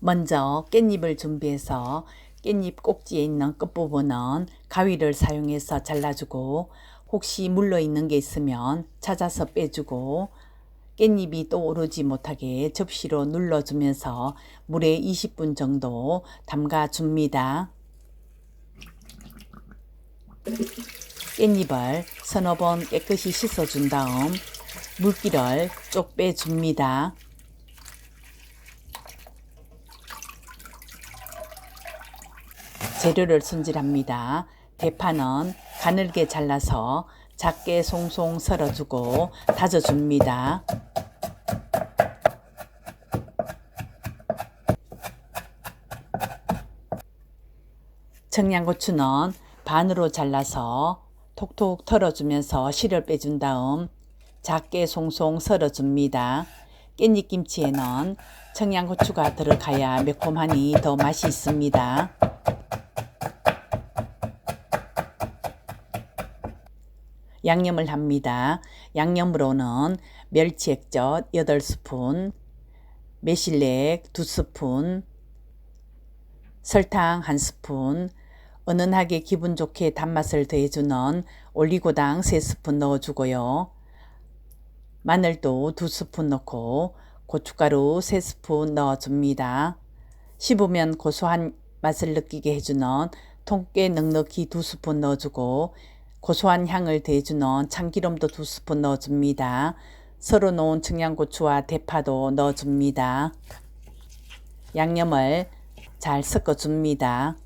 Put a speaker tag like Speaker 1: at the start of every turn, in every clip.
Speaker 1: 먼저 깻잎을 준비해서 깻잎 꼭지에 있는 끝부분은 가위를 사용해서 잘라주고 혹시 물러 있는 게 있으면 찾아서 빼주고 깻잎이 또 오르지 못하게 접시로 눌러주면서 물에 20분 정도 담가 줍니다. 깻잎을 서너 번 깨끗이 씻어준 다음 물기를 쪽 빼줍니다. 재료를 손질합니다. 대파는 가늘게 잘라서 작게 송송 썰어주고 다져줍니다. 청양고추는 반으로 잘라서 톡톡 털어주면서 실을 빼준 다음 작게 송송 썰어줍니다. 깻잎김치에는 청양고추가 들어가야 매콤하니 더 맛이 있습니다. 양념을 합니다. 양념으로는 멸치액젓 8스푼, 매실액 2스푼, 설탕 1스푼, 은은하게 기분 좋게 단맛을 더해주는 올리고당 3스푼 넣어주고요. 마늘도 2스푼 넣고 고춧가루 3스푼 넣어줍니다. 씹으면 고소한 맛을 느끼게 해주는 통깨 넉넉히 2스푼 넣어주고 고소한 향을 더해주는 참기름도 2스푼 넣어줍니다. 썰어 놓은 청양고추와 대파도 넣어줍니다. 양념을 잘 섞어줍니다.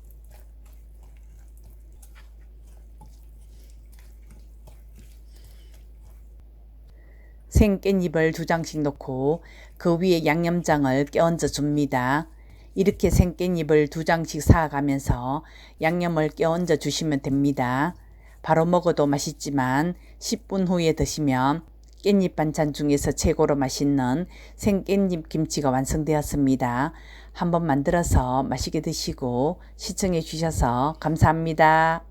Speaker 1: 생 깻잎을 두 장씩 넣고 그 위에 양념장을 껴얹어 줍니다. 이렇게 생 깻잎을 두 장씩 쌓아가면서 양념을 껴얹어 주시면 됩니다. 바로 먹어도 맛있지만 10분 후에 드시면 깻잎 반찬 중에서 최고로 맛있는 생깻잎 김치가 완성되었습니다. 한번 만들어서 맛있게 드시고 시청해 주셔서 감사합니다.